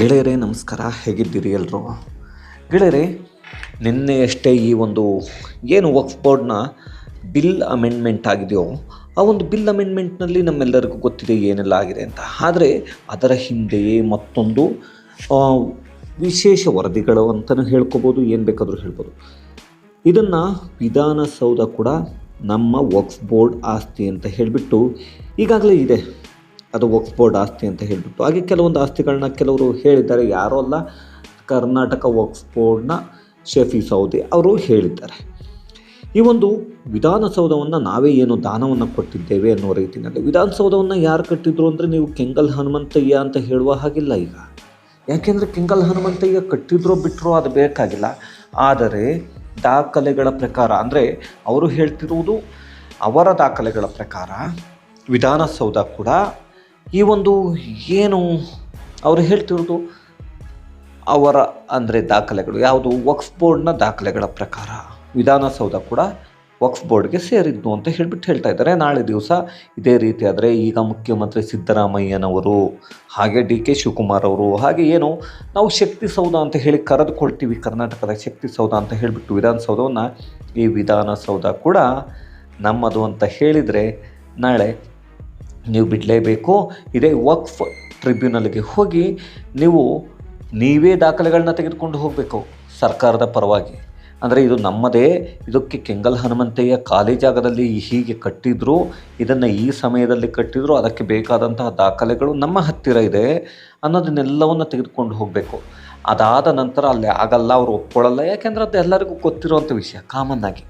ಗೆಳೆಯರೇ, ನಮಸ್ಕಾರ. ಹೇಗಿದ್ದೀರಿ ಎಲ್ಲರೂ ಗೆಳೆಯರೇ ನಿನ್ನೆಯಷ್ಟೇ ಈ ಒಂದು ಏನು ವಕ್ಫ್ ಬೋರ್ಡ್ನ ಬಿಲ್ ಅಮೆಂಡ್ಮೆಂಟ್ ಆಗಿದೆಯೋ, ಆ ಒಂದು ಬಿಲ್ ಅಮೆಂಡ್ಮೆಂಟ್ನಲ್ಲಿ ನಮ್ಮೆಲ್ಲರಿಗೂ ಗೊತ್ತಿದೆ ಏನೆಲ್ಲ ಆಗಿದೆ ಅಂತ. ಆದರೆ ಅದರ ಹಿಂದೆಯೇ ಮತ್ತೊಂದು ವಿಶೇಷ ವರದಿಗಳು ಅಂತಲೂ ಹೇಳ್ಕೊಬೋದು, ಏನು ಬೇಕಾದರೂ ಹೇಳ್ಬೋದು. ಇದನ್ನು ವಿಧಾನಸೌಧ ಕೂಡ ನಮ್ಮ ವಕ್ಫ್ ಬೋರ್ಡ್ ಆಸ್ತಿ ಅಂತ ಹೇಳಿಬಿಟ್ಟು ಈಗಾಗಲೇ ಇದೆ. ಅದು ವಕ್ಫ್ ಆಸ್ತಿ ಅಂತ ಹೇಳಿಬಿಟ್ಟು. ಹಾಗೆ ಕೆಲವೊಂದು ಆಸ್ತಿಗಳನ್ನ ಕೆಲವರು ಹೇಳಿದ್ದಾರೆ. ಯಾರೋ ಅಲ್ಲ, ಕರ್ನಾಟಕ ವಕ್ಫ್ ಬೋರ್ಡ್ನ ಶಫಿ ಸೌದಿ ಅವರು ಹೇಳಿದ್ದಾರೆ. ಈ ಒಂದು ವಿಧಾನಸೌಧವನ್ನು ನಾವೇ ಏನು ದಾನವನ್ನು ಕೊಟ್ಟಿದ್ದೇವೆ ಅನ್ನೋ ರೀತಿಯಲ್ಲಿ ವಿಧಾನಸೌಧವನ್ನು ಯಾರು ಕಟ್ಟಿದ್ರು ಅಂದರೆ ನೀವು ಕೆಂಗಲ್ ಹನುಮಂತಯ್ಯ ಅಂತ ಹೇಳುವ ಹಾಗಿಲ್ಲ ಈಗ. ಯಾಕೆಂದರೆ ಕೆಂಗಲ್ ಹನುಮಂತಯ್ಯ ಕಟ್ಟಿದ್ರೋ ಬಿಟ್ಟರೋ ಅದು ಬೇಕಾಗಿಲ್ಲ. ಆದರೆ ದಾಖಲೆಗಳ ಪ್ರಕಾರ, ಅಂದರೆ ಅವರು ಹೇಳ್ತಿರುವುದು ಅವರ ದಾಖಲೆಗಳ ಪ್ರಕಾರ, ವಿಧಾನಸೌಧ ಕೂಡ ಈ ಒಂದು ಏನು ಅವರು ಹೇಳ್ತಿರೋದು ಅವರ ಅಂದರೆ ದಾಖಲೆಗಳು, ಯಾವುದು ವಕ್ಫ್ ಬೋರ್ಡ್ನ ದಾಖಲೆಗಳ ಪ್ರಕಾರ, ವಿಧಾನಸೌಧ ಕೂಡ ವಕ್ಫ್ ಬೋರ್ಡ್ಗೆ ಸೇರಿದ್ದು ಅಂತ ಹೇಳಿಬಿಟ್ಟು ಹೇಳ್ತಾ ಇದ್ದಾರೆ. ನಾಳೆ ದಿವಸ ಇದೇ ರೀತಿ ಆದರೆ ಈಗ ಮುಖ್ಯಮಂತ್ರಿ ಸಿದ್ದರಾಮಯ್ಯನವರು, ಹಾಗೆ ಡಿ ಕೆ ಶಿವಕುಮಾರ್ ಅವರು, ಹಾಗೆ ಏನು ನಾವು ಶಕ್ತಿ ಸೌಧ ಅಂತ ಹೇಳಿ ಕರೆದುಕೊಳ್ತೀವಿ, ಕರ್ನಾಟಕದ ಶಕ್ತಿ ಸೌಧ ಅಂತ ಹೇಳಿಬಿಟ್ಟು ವಿಧಾನಸೌಧವನ್ನು, ಈ ವಿಧಾನಸೌಧ ಕೂಡ ನಮ್ಮದು ಅಂತ ಹೇಳಿದರೆ ನಾಳೆ ನೀವು ಬಿಡಲೇಬೇಕು. ಇದೇ ವಕ್ಫ್ ಟ್ರಿಬ್ಯುನಲ್ಗೆ ಹೋಗಿ ನೀವು ನೀವೇ ದಾಖಲೆಗಳನ್ನ ತೆಗೆದುಕೊಂಡು ಹೋಗಬೇಕು ಸರ್ಕಾರದ ಪರವಾಗಿ. ಅಂದರೆ ಇದು ನಮ್ಮದೇ, ಇದಕ್ಕೆ ಕೆಂಗಲ್ ಹನುಮಂತಯ್ಯ ಖಾಲಿ ಜಾಗದಲ್ಲಿ ಹೀಗೆ ಕಟ್ಟಿದ್ರು, ಇದನ್ನು ಈ ಸಮಯದಲ್ಲಿ ಕಟ್ಟಿದ್ರು, ಅದಕ್ಕೆ ಬೇಕಾದಂತಹ ದಾಖಲೆಗಳು ನಮ್ಮ ಹತ್ತಿರ ಇದೆ ಅನ್ನೋದನ್ನೆಲ್ಲವನ್ನು ತೆಗೆದುಕೊಂಡು ಹೋಗಬೇಕು. ಅದಾದ ನಂತರ ಅಲ್ಲಿ ಆಗಲ್ಲ, ಅವರು ಒಪ್ಕೊಳ್ಳಲ್ಲ, ಯಾಕೆಂದರೆ ಅದು ಎಲ್ಲರಿಗೂ ಗೊತ್ತಿರುವಂಥ ವಿಷಯ ಕಾಮನ್ ಆಗಿ.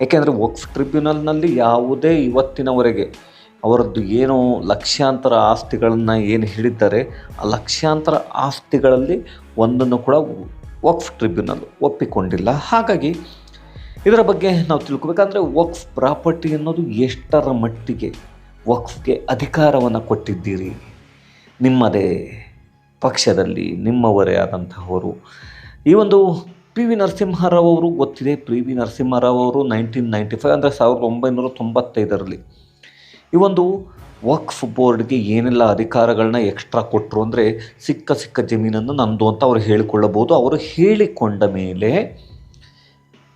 ಏಕೆಂದರೆ ವಕ್ಫ್ ಟ್ರಿಬ್ಯುನಲ್ನಲ್ಲಿ ಯಾವುದೇ ಇವತ್ತಿನವರೆಗೆ ಅವರದ್ದು ಏನು ಲಕ್ಷಾಂತರ ಆಸ್ತಿಗಳನ್ನು ಏನು ಹೇಳಿದ್ದಾರೆ, ಆ ಲಕ್ಷಾಂತರ ಆಸ್ತಿಗಳಲ್ಲಿ ಒಂದನ್ನು ಕೂಡ ವಕ್ಫ್ ಟ್ರಿಬ್ಯುನಲ್ ಒಪ್ಪಿಕೊಂಡಿಲ್ಲ. ಹಾಗಾಗಿ ಇದರ ಬಗ್ಗೆ ನಾವು ತಿಳ್ಕೊಬೇಕಂದ್ರೆ ವಕ್ಫ್ ಪ್ರಾಪರ್ಟಿ ಅನ್ನೋದು ಎಷ್ಟರ ಮಟ್ಟಿಗೆ ವಕ್ಫ್ಗೆ ಅಧಿಕಾರವನ್ನು ಕೊಟ್ಟಿದ್ದೀರಿ? ನಿಮ್ಮದೇ ಪಕ್ಷದಲ್ಲಿ ನಿಮ್ಮವರೇ ಆದಂತಹವರು. ಈ ಒಂದು ಪಿ ವಿ ನರಸಿಂಹರಾವ್ ಅವರು ಗೊತ್ತಿದೆ, ಪಿ ವಿ ನರಸಿಂಹರಾವ್ ಅವರು ನೈನ್ಟೀನ್ ನೈಂಟಿ ಫೈವ್ ಅಂದರೆ ಸಾವಿರದ ಒಂಬೈನೂರ ತೊಂಬತ್ತೈದರಲ್ಲಿ ಈ ಒಂದು ವಕ್ಫ್ ಬೋರ್ಡ್ಗೆ ಏನೆಲ್ಲ ಅಧಿಕಾರಗಳನ್ನ ಎಕ್ಸ್ಟ್ರಾ ಕೊಟ್ಟರು ಅಂದರೆ ಸಿಕ್ಕ ಸಿಕ್ಕ ಜಮೀನನ್ನು ನಂದು ಅಂತ ಅವರು ಹೇಳಿಕೊಳ್ಳಬಹುದು. ಅವರು ಹೇಳಿಕೊಂಡ ಮೇಲೆ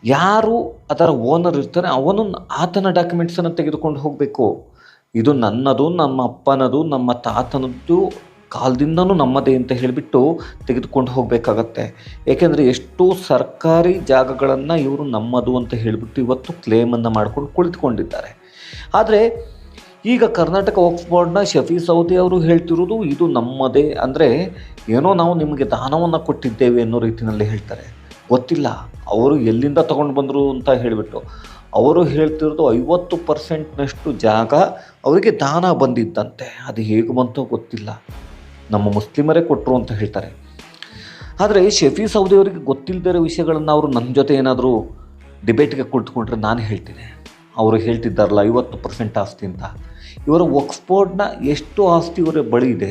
ಯಾರು ಅದರ ಓನರ್ ಇರ್ತಾನೆ ಅವನು ಆತನ ಡಾಕ್ಯುಮೆಂಟ್ಸನ್ನು ತೆಗೆದುಕೊಂಡು ಹೋಗಬೇಕು. ಇದು ನನ್ನದು, ನಮ್ಮ ಅಪ್ಪನದು, ನಮ್ಮ ತಾತನದ್ದು ಕಾಲದಿಂದನೂ ನಮ್ಮದೇ ಅಂತ ಹೇಳಿಬಿಟ್ಟು ತೆಗೆದುಕೊಂಡು ಹೋಗಬೇಕಾಗತ್ತೆ. ಏಕೆಂದರೆ ಎಷ್ಟು ಸರ್ಕಾರಿ ಜಾಗಗಳನ್ನು ಇವರು ನಮ್ಮದು ಅಂತ ಹೇಳಿಬಿಟ್ಟು ಇವತ್ತು ಕ್ಲೇಮನ್ನು ಮಾಡ್ಕೊಂಡು ಕುಳಿತುಕೊಂಡಿದ್ದಾರೆ. ಆದರೆ ಈಗ ಕರ್ನಾಟಕ ವಕ್ಫ್ ಬೋರ್ಡ್ನ ಶಫಿ ಸೌದಿ ಅವರು ಹೇಳ್ತಿರೋದು ಇದು ನಮ್ಮದೇ. ಅಂದರೆ ಏನೋ ನಾವು ನಿಮಗೆ ದಾನವನ್ನು ಕೊಟ್ಟಿದ್ದೇವೆ ಅನ್ನೋ ರೀತಿಯಲ್ಲಿ ಹೇಳ್ತಾರೆ. ಗೊತ್ತಿಲ್ಲ. ಅವರು ಎಲ್ಲಿಂದ ತಗೊಂಡು ಬಂದರು ಅಂತ ಹೇಳಿಬಿಟ್ಟು. ಅವರು ಹೇಳ್ತಿರೋದು ಐವತ್ತು ಪರ್ಸೆಂಟ್ನಷ್ಟು ಜಾಗ ಅವರಿಗೆ ದಾನ ಬಂದಿದ್ದಂತೆ. ಅದು ಹೇಗೆ ಬಂತೋ ಗೊತ್ತಿಲ್ಲ. ನಮ್ಮ ಮುಸ್ಲಿಮರೇ ಕೊಟ್ಟರು ಅಂತ ಹೇಳ್ತಾರೆ. ಆದರೆ ಶಫಿ ಸೌದಿ ಅವರಿಗೆ ಗೊತ್ತಿಲ್ಲದೇ ಇರೋ ವಿಷಯಗಳನ್ನು ಅವರು ನನ್ನ ಜೊತೆ ಏನಾದರೂ ಡಿಬೇಟ್ಗೆ ಕುಳಿತುಕೊಂಡ್ರೆ ನಾನು ಹೇಳ್ತೀನಿ. ಅವರು ಹೇಳ್ತಿದ್ದಾರಲ್ಲ ಐವತ್ತು ಪರ್ಸೆಂಟ್ ಆಸ್ತಿ ಅಂತ. ಇವರ ವಕ್ಫ್ ಬೋರ್ಡ್ನ ಎಷ್ಟು ಆಸ್ತಿ ಇವರ ಬಳಿ ಇದೆ,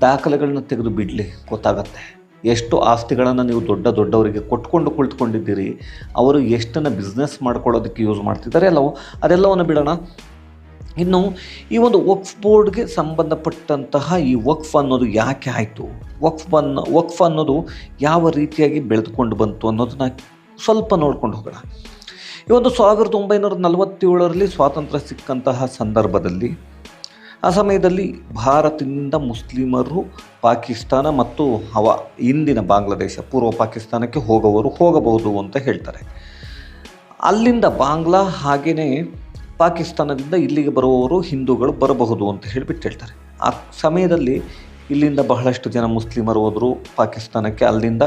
ದಾಖಲೆಗಳನ್ನ ತೆಗೆದು ಬಿಡಲಿ, ಗೊತ್ತಾಗತ್ತೆ. ಎಷ್ಟು ಆಸ್ತಿಗಳನ್ನು ನೀವು ದೊಡ್ಡ ದೊಡ್ಡವರಿಗೆ ಕೊಟ್ಕೊಂಡು ಕುಳಿತುಕೊಂಡಿದ್ದೀರಿ, ಅವರು ಎಷ್ಟನ್ನು ಬಿಸ್ನೆಸ್ ಮಾಡ್ಕೊಳ್ಳೋದಕ್ಕೆ ಯೂಸ್ ಮಾಡ್ತಿದ್ದಾರೆ ಅಲ್ಲವೋ, ಅದೆಲ್ಲವನ್ನು ಬಿಡೋಣ. ಇನ್ನು, ಈ ಒಂದು ವಕ್ಫ್ ಬೋರ್ಡ್ಗೆ ಸಂಬಂಧಪಟ್ಟಂತಹ ಈ ವಕ್ಫ್ ಅನ್ನೋದು ಯಾಕೆ ಆಯಿತು? ವಕ್ಫ್ ಅನ್ನ ವಕ್ಫ್ ಅನ್ನೋದು ಯಾವ ರೀತಿಯಾಗಿ ಬೆಳೆದುಕೊಂಡು ಬಂತು ಅನ್ನೋದನ್ನ ಸ್ವಲ್ಪ ನೋಡ್ಕೊಂಡು ಹೋಗೋಣ. ಈ ಒಂದು ಸಾವಿರದ ಒಂಬೈನೂರ ನಲವತ್ತೇಳರಲ್ಲಿ ಸ್ವಾತಂತ್ರ್ಯ ಸಿಕ್ಕಂತಹ ಸಂದರ್ಭದಲ್ಲಿ, ಆ ಸಮಯದಲ್ಲಿ ಭಾರತದಿಂದ ಮುಸ್ಲಿಮರು ಪಾಕಿಸ್ತಾನ ಮತ್ತು ಹವ, ಇಂದಿನ ಬಾಂಗ್ಲಾದೇಶ, ಪೂರ್ವ ಪಾಕಿಸ್ತಾನಕ್ಕೆ ಹೋಗುವವರು ಹೋಗಬಹುದು ಅಂತ ಹೇಳ್ತಾರೆ. ಅಲ್ಲಿಂದ ಬಾಂಗ್ಲಾ ಹಾಗೆಯೇ ಪಾಕಿಸ್ತಾನದಿಂದ ಇಲ್ಲಿಗೆ ಬರುವವರು ಹಿಂದೂಗಳು ಬರಬಹುದು ಅಂತ ಹೇಳಿಬಿಟ್ಟು ಹೇಳ್ತಾರೆ. ಆ ಸಮಯದಲ್ಲಿ ಇಲ್ಲಿಂದ ಬಹಳಷ್ಟು ಜನ ಮುಸ್ಲಿಮರು ಹೋದರು, ಪಾಕಿಸ್ತಾನಕ್ಕೆ ಅಲ್ಲಿಂದ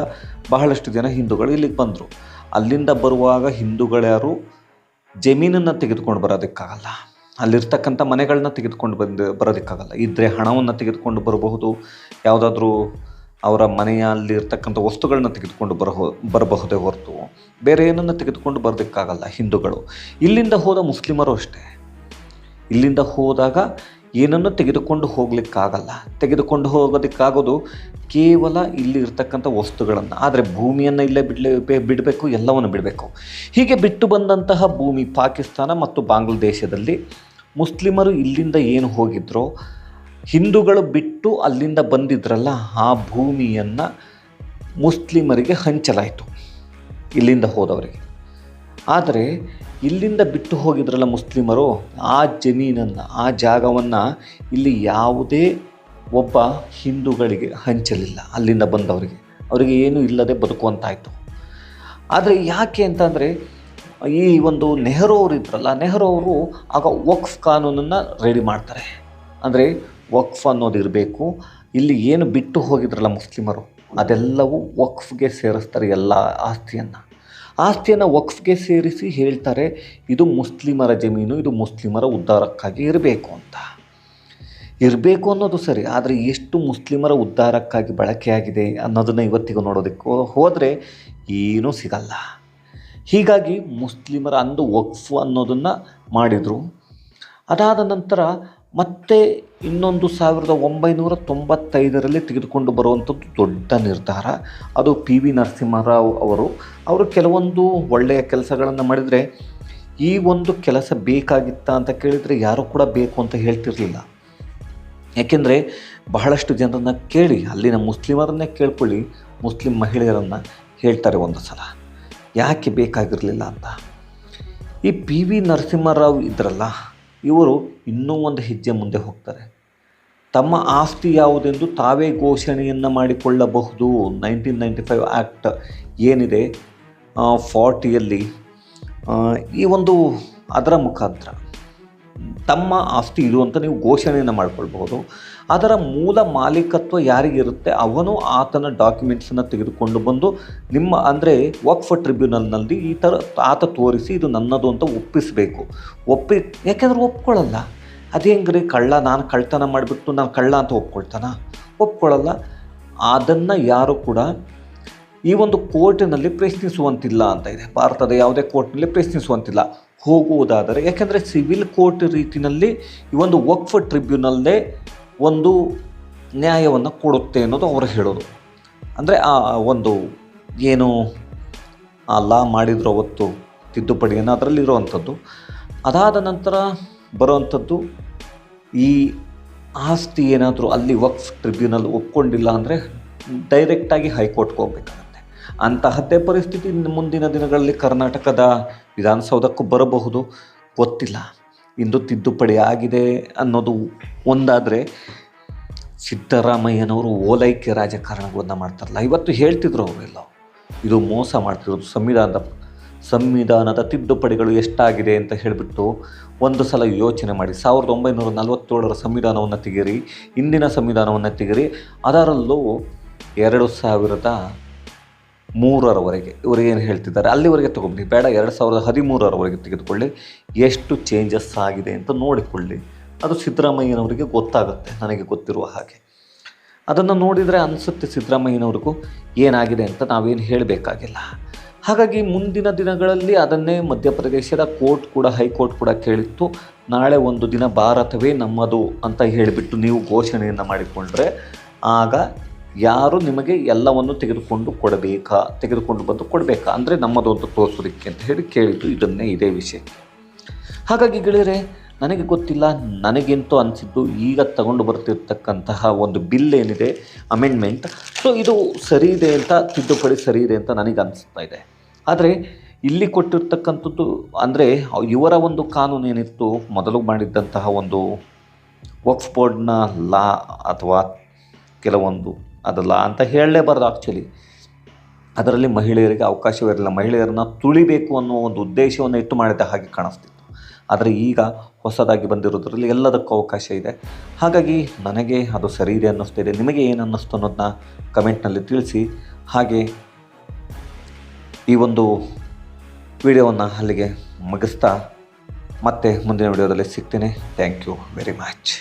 ಬಹಳಷ್ಟು ಜನ ಹಿಂದೂಗಳು ಇಲ್ಲಿಗೆ ಬಂದರು. ಅಲ್ಲಿಂದ ಬರುವಾಗ ಹಿಂದೂಗಳ್ಯಾರು ಜಮೀನನ್ನು ತೆಗೆದುಕೊಂಡು ಬರೋದಕ್ಕಾಗಲ್ಲ. ಅಲ್ಲಿರ್ತಕ್ಕಂಥ ಮನೆಗಳನ್ನ ತೆಗೆದುಕೊಂಡು ಬಂದು ಬರೋದಕ್ಕಾಗಲ್ಲ. ಇದ್ದರೆ ಹಣವನ್ನು ತೆಗೆದುಕೊಂಡು ಬರಬಹುದು, ಯಾವುದಾದ್ರೂ ಅವರ ಮನೆಯಲ್ಲಿ ಅಲ್ಲಿರ್ತಕ್ಕಂಥ ವಸ್ತುಗಳನ್ನ ತೆಗೆದುಕೊಂಡು ಬರಹೋ, ಬರಬಹುದೇ ಹೊರತು. ಬೇರೆ ಏನನ್ನು ತೆಗೆದುಕೊಂಡು ಬರೋದಕ್ಕಾಗಲ್ಲ ಹಿಂದೂಗಳು. ಇಲ್ಲಿಂದ ಹೋದ ಮುಸ್ಲಿಮರು ಅಷ್ಟೇ. ಇಲ್ಲಿಂದ ಹೋದಾಗ ಏನನ್ನು ತೆಗೆದುಕೊಂಡು ಹೋಗ್ಲಿಕ್ಕಾಗಲ್ಲ. ತೆಗೆದುಕೊಂಡು ಹೋಗೋದಕ್ಕಾಗೋದು ಕೇವಲ ಇಲ್ಲಿ ಇರ್ತಕ್ಕಂಥ ವಸ್ತುಗಳನ್ನು, ಆದರೆ ಭೂಮಿಯನ್ನು ಇಲ್ಲೇ ಬಿಡಲೇ ಬಿಡಬೇಕು, ಎಲ್ಲವನ್ನು ಬಿಡಬೇಕು. ಹೀಗೆ ಬಿಟ್ಟು ಬಂದಂತಹ ಭೂಮಿ ಪಾಕಿಸ್ತಾನ ಮತ್ತು ಬಾಂಗ್ಲಾದೇಶದಲ್ಲಿ ಮುಸ್ಲಿಮರು ಇಲ್ಲಿಂದ ಏನು ಹೋಗಿದ್ರೋ, ಹಿಂದೂಗಳು ಬಿಟ್ಟು ಅಲ್ಲಿಂದ ಬಂದಿದ್ರಲ್ಲ, ಆ ಭೂಮಿಯನ್ನು ಮುಸ್ಲಿಮರಿಗೆ ಹಂಚಲಾಯಿತು ಇಲ್ಲಿಂದ ಹೋದವರಿಗೆ. ಆದರೆ ಇಲ್ಲಿಂದ ಬಿಟ್ಟು ಹೋಗಿದ್ರಲ್ಲ ಮುಸ್ಲಿಮರು, ಆ ಜಮೀನನ್ನು, ಆ ಜಾಗವನ್ನು ಇಲ್ಲಿ ಯಾವುದೇ ಒಬ್ಬ ಹಿಂದೂಗಳಿಗೆ ಹಂಚಲಿಲ್ಲ ಅಲ್ಲಿಂದ ಬಂದವರಿಗೆ. ಅವರಿಗೆ ಏನೂ ಇಲ್ಲದೆ ಬದುಕುವಂತಾಯಿತು. ಆದರೆ ಯಾಕೆ ಅಂತಂದರೆ ಈ ಒಂದು ನೆಹರು ಅವರು ಇದ್ರಲ್ಲ, ನೆಹರು ಅವರು ಆಗ ವಕ್ಫ್ ಕಾನೂನನ್ನು ರೆಡಿ ಮಾಡ್ತಾರೆ. ಅಂದರೆ ವಕ್ಫ್ ಅನ್ನೋದು ಇರಬೇಕು. ಇಲ್ಲಿ ಏನು ಬಿಟ್ಟು ಹೋಗಿದ್ರಲ್ಲ ಮುಸ್ಲಿಮರು, ಅದೆಲ್ಲವೂ ವಕ್ಫ್ಗೆ ಸೇರಿಸ್ತಾರೆ ಎಲ್ಲ ಆಸ್ತಿಯನ್ನು. ಆಸ್ತಿಯನ್ನು ವಕ್ಫ್ಗೆ ಸೇರಿಸಿ ಹೇಳ್ತಾರೆ, ಇದು ಮುಸ್ಲಿಮರ ಜಮೀನು, ಇದು ಮುಸ್ಲಿಮರ ಉದ್ಧಾರಕ್ಕಾಗಿ ಇರಬೇಕು ಅಂತ. ಇರಬೇಕು ಅನ್ನೋದು ಸರಿ, ಆದರೆ ಎಷ್ಟು ಮುಸ್ಲಿಮರ ಉದ್ಧಾರಕ್ಕಾಗಿ ಬಳಕೆಯಾಗಿದೆ ಅನ್ನೋದನ್ನು ಇವತ್ತಿಗೂ ನೋಡೋದಕ್ಕೆ ಹೋದರೆ ಏನೂ ಸಿಗಲ್ಲ. ಹೀಗಾಗಿ ಮುಸ್ಲಿಮರ ಅಂದು ವಕ್ಫ್ ಅನ್ನೋದನ್ನು ಮಾಡಿದರು. ಅದಾದ ನಂತರ ಮತ್ತೆ ಇನ್ನೊಂದು ಸಾವಿರದ ಒಂಬೈನೂರ ತೊಂಬತ್ತೈದರಲ್ಲಿ ತೆಗೆದುಕೊಂಡು ಬರುವಂಥದ್ದು ದೊಡ್ಡ ನಿರ್ಧಾರ. ಅದು ಪಿ ವಿ ನರಸಿಂಹರಾವ್ ಅವರು. ಅವರು ಕೆಲವೊಂದು ಒಳ್ಳೆಯ ಕೆಲಸಗಳನ್ನು ಮಾಡಿದರೆ, ಈ ಒಂದು ಕೆಲಸ ಬೇಕಾಗಿತ್ತ ಅಂತ ಕೇಳಿದರೆ ಯಾರೂ ಕೂಡ ಬೇಕು ಅಂತ ಹೇಳ್ತಿರಲಿಲ್ಲ. ಯಾಕೆಂದರೆ, ಬಹಳಷ್ಟು ಜನರನ್ನು ಕೇಳಿ, ಅಲ್ಲಿನ ಮುಸ್ಲಿಮರನ್ನೇ ಕೇಳ್ಕೊಳ್ಳಿ, ಮುಸ್ಲಿಂ ಮಹಿಳೆಯರನ್ನು ಹೇಳ್ತಾರೆ ಒಂದು ಸಲ. ಯಾಕೆ ಬೇಕಾಗಿರಲಿಲ್ಲ ಅಂತ? ಈ ಪಿ ವಿ ನರಸಿಂಹರಾವ್ ಇದ್ರಲ್ಲ ಇವರು ಇನ್ನೂ ಒಂದು ಹೆಜ್ಜೆ ಮುಂದೆ ಹೋಗ್ತಾರೆ. ತಮ್ಮ ಆಸ್ತಿ ಯಾವುದೆಂದು ತಾವೇ ಘೋಷಣೆಯನ್ನು ಮಾಡಿಕೊಳ್ಳಬಹುದು. ನೈನ್ಟೀನ್ ನೈಂಟಿ ಫೈವ್ ಆ್ಯಕ್ಟ್ ಏನಿದೆ ಫಾರ್ಟಿಯಲ್ಲಿ ಈ ಒಂದು ಅದರ ಮುಖಾಂತರ. ತಮ್ಮ ಆಸ್ತಿ ಇದು ಅಂತ ನೀವು ಘೋಷಣೆಯನ್ನು ಮಾಡಿಕೊಳ್ಬಹುದು. ಅದರ ಮೂಲ ಮಾಲೀಕತ್ವ ಯಾರಿಗಿರುತ್ತೆ? ಅವನು ಆತನ ಡಾಕ್ಯುಮೆಂಟ್ಸನ್ನು ತೆಗೆದುಕೊಂಡು ಬಂದು ನಿಮ್ಮ ಅಂದರೆ ವಕ್ಫ್ ಟ್ರಿಬ್ಯುನಲ್ನಲ್ಲಿ ಈ ಥರ ಆತ ತೋರಿಸಿ ಇದು ನನ್ನದು ಅಂತ ಒಪ್ಪಿಸಬೇಕು. ಒಪ್ಪಿ, ಯಾಕೆಂದ್ರೆ ಒಪ್ಕೊಳ್ಳಲ್ಲ. ಅದು ಹೆಂಗ್ರಿ? ಕಳ್ಳ, ನಾನು ಕಳ್ತನ ಮಾಡಿಬಿಟ್ಟು ನಾನು ಕಳ್ಳ ಅಂತ ಒಪ್ಕೊಳ್ತಾನ? ಒಪ್ಕೊಳ್ಳಲ್ಲ ಅದನ್ನು ಯಾರು ಕೂಡ ಈ ಒಂದು ಕೋರ್ಟಿನಲ್ಲಿ ಪ್ರಶ್ನಿಸುವಂತಿಲ್ಲ ಅಂತ ಇದೆ. ಭಾರತದ ಯಾವುದೇ ಕೋರ್ಟ್ನಲ್ಲಿ ಪ್ರಶ್ನಿಸುವಂತಿಲ್ಲ. ಹೋಗುವುದಾದರೆ, ಯಾಕೆಂದರೆ ಸಿವಿಲ್ ಕೋರ್ಟ್ ರೀತಿಯಲ್ಲಿ ಈ ಒಂದು ವಕ್ಫ್ ಟ್ರಿಬ್ಯುನಲ್ಲೇ ಒಂದು ನ್ಯಾಯವನ್ನು ಕೊಡುತ್ತೆ ಅನ್ನೋದು ಅವರು ಹೇಳೋದು. ಅಂದರೆ ಆ ಒಂದು ಏನು, ಆ ಲಾ ಮಾಡಿದ್ರು ಅವತ್ತು ತಿದ್ದುಪಡಿಯನ್ನು ಅದರಲ್ಲಿರುವಂಥದ್ದು. ಅದಾದ ನಂತರ ಬರುವಂಥದ್ದು ಈ ಆಸ್ತಿ ಏನಾದರೂ ಅಲ್ಲಿ ವಕ್ಫ್ ಟ್ರಿಬ್ಯುನಲ್ ಒಪ್ಕೊಂಡಿಲ್ಲ ಅಂದರೆ ಡೈರೆಕ್ಟಾಗಿ ಹೈಕೋರ್ಟ್ಗೆ ಹೋಗ್ಬೇಕಾಗತ್ತೆ. ಅಂತಹದ್ದೇ ಪರಿಸ್ಥಿತಿ ಮುಂದಿನ ದಿನಗಳಲ್ಲಿ ಕರ್ನಾಟಕದ ವಿಧಾನಸೌಧಕ್ಕೂ ಬರಬಹುದು. ಗೊತ್ತಿಲ್ಲ. ಇಂದು ತಿದ್ದುಪಡಿ ಆಗಿದೆ ಅನ್ನೋದು ಒಂದಾದರೆ ಸಿದ್ದರಾಮಯ್ಯನವರು ಓಲೈಕೆ ರಾಜಕಾರಣಗಳನ್ನು ಮಾಡ್ತಾರಲ್ಲ, ಇವತ್ತು ಹೇಳ್ತಿದ್ರು ಅವರೆಲ್ಲ ಇದು ಮೋಸ ಮಾಡ್ತಿರೋದು ಸಂವಿಧಾನದ ಸಂವಿಧಾನದ ತಿದ್ದುಪಡಿಗಳು ಎಷ್ಟಾಗಿದೆ ಅಂತ ಹೇಳಿಬಿಟ್ಟು ಒಂದು ಸಲ ಯೋಚನೆ ಮಾಡಿ, ಸಾವಿರದ ಒಂಬೈನೂರ ನಲವತ್ತೇಳರ ಸಂವಿಧಾನವನ್ನು ತೆಗೀರಿ ಇಂದಿನ ಸಂವಿಧಾನವನ್ನು ತೆಗೀರಿ, ಅದರಲ್ಲೂ ಎರಡು ಸಾವಿರದ ಮೂರರವರೆಗೆ ಇವರು ಏನು ಹೇಳ್ತಿದ್ದಾರೆ? ಅಲ್ಲಿವರೆಗೆ ತೊಗೊಬಿಡಿ ಬೇಡ ಎರಡು ಸಾವಿರದ ಹದಿಮೂರರವರೆಗೆ ತೆಗೆದುಕೊಳ್ಳಿ. ಎಷ್ಟು ಚೇಂಜಸ್ ಆಗಿದೆ ಅಂತ ನೋಡಿಕೊಳ್ಳಿ. ಅದು ಸಿದ್ದರಾಮಯ್ಯನವರಿಗೆ ಗೊತ್ತಾಗುತ್ತೆ, ನನಗೆ ಗೊತ್ತಿರುವ ಹಾಗೆ. ಅದನ್ನು ನೋಡಿದರೆ ಅನಿಸುತ್ತೆ ಸಿದ್ದರಾಮಯ್ಯನವ್ರಿಗೂ ಏನಾಗಿದೆ ಅಂತ ನಾವೇನು ಹೇಳಬೇಕಾಗಿಲ್ಲ. ಹಾಗಾಗಿ ಮುಂದಿನ ದಿನಗಳಲ್ಲಿ ಅದನ್ನೇ ಮಧ್ಯಪ್ರದೇಶದ ಕೋರ್ಟ್ ಕೂಡ, ಹೈಕೋರ್ಟ್ ಕೂಡ ಕೇಳಿತ್ತು. ನಾಳೆ ಒಂದು ದಿನ ಭಾರತವೇ ನಮ್ಮದು ಅಂತ ಹೇಳಿಬಿಟ್ಟು ನೀವು ಘೋಷಣೆಯನ್ನು ಮಾಡಿಕೊಂಡ್ರೆ ಆಗ ಯಾರು ನಿಮಗೆ ಎಲ್ಲವನ್ನು ತೆಗೆದುಕೊಂಡು ಕೊಡಬೇಕಾ, ತೆಗೆದುಕೊಂಡು ಬಂದು ಕೊಡಬೇಕಾ? ಅಂದರೆ ನಮ್ಮದು ಅಂತ ತೋರಿಸೋದಕ್ಕೆ ಅಂತ ಹೇಳಿ ಕೇಳಿದ್ದು ಇದನ್ನೇ ಇದೇ ವಿಷಯ. ಹಾಗಾಗಿ ಗೆಳೆಯರೆ, ನನಗೆ ಗೊತ್ತಿಲ್ಲ, ನನಗೆಂತೂ ಅನಿಸಿದ್ದು ಈಗ ತಗೊಂಡು ಬರ್ತಿರ್ತಕ್ಕಂತಹ ಒಂದು ಬಿಲ್ ಏನಿದೆ ಅಮೆಂಡ್ಮೆಂಟ್ ಸೊ ಇದು ಸರಿ ಇದೆ ಅಂತ, ತಿದ್ದುಪಡಿ ಸರಿ ಇದೆ ಅಂತ ನನಗೆ ಅನಿಸ್ತಾ ಇದೆ. ಆದರೆ, ಇಲ್ಲಿ ಕೊಟ್ಟಿರ್ತಕ್ಕಂಥದ್ದು ಅಂದರೆ, ಇವರ ಒಂದು ಕಾನೂನು ಏನಿತ್ತು, ಮೊದಲು ಮಾಡಿದ್ದಂತಹ ಒಂದು ವಕ್ಫ್ ಬೋರ್ಡ್ನ ಲಾ ಅಥವಾ ಕೆಲವೊಂದು ಅದಲ್ಲ ಅಂತ ಹೇಳಲೇಬಾರ್ದು ಆ್ಯಕ್ಚುಲಿ ಅದರಲ್ಲಿ ಮಹಿಳೆಯರಿಗೆ ಅವಕಾಶವಿರಲಿಲ್ಲ ಮಹಿಳೆಯರನ್ನ ತುಳಿಬೇಕು ಅನ್ನೋ ಒಂದು ಉದ್ದೇಶವನ್ನು ಇಟ್ಟು ಮಾಡಿದ ಹಾಗೆ ಕಾಣಿಸ್ತಿತ್ತು. ಆದರೆ ಈಗ ಹೊಸದಾಗಿ ಬಂದಿರೋದ್ರಲ್ಲಿ ಎಲ್ಲದಕ್ಕೂ ಅವಕಾಶ ಇದೆ. ಹಾಗಾಗಿ ನನಗೆ ಅದು ಸರಿ ಇದೆ ಅನ್ನಿಸ್ತಿದೆ ನಿಮಗೆ ಏನು ಅನ್ನಿಸ್ತು ಅನ್ನೋದನ್ನ ಕಮೆಂಟ್ನಲ್ಲಿ ತಿಳಿಸಿ. ಹಾಗೆ ಈ ಒಂದು ವಿಡಿಯೋವನ್ನು ಅಲ್ಲಿಗೆ ಮುಗಿಸ್ತಾ ಮತ್ತೆ ಮುಂದಿನ ವಿಡಿಯೋದಲ್ಲಿ ಸಿಗ್ತೇನೆ. Thank you very much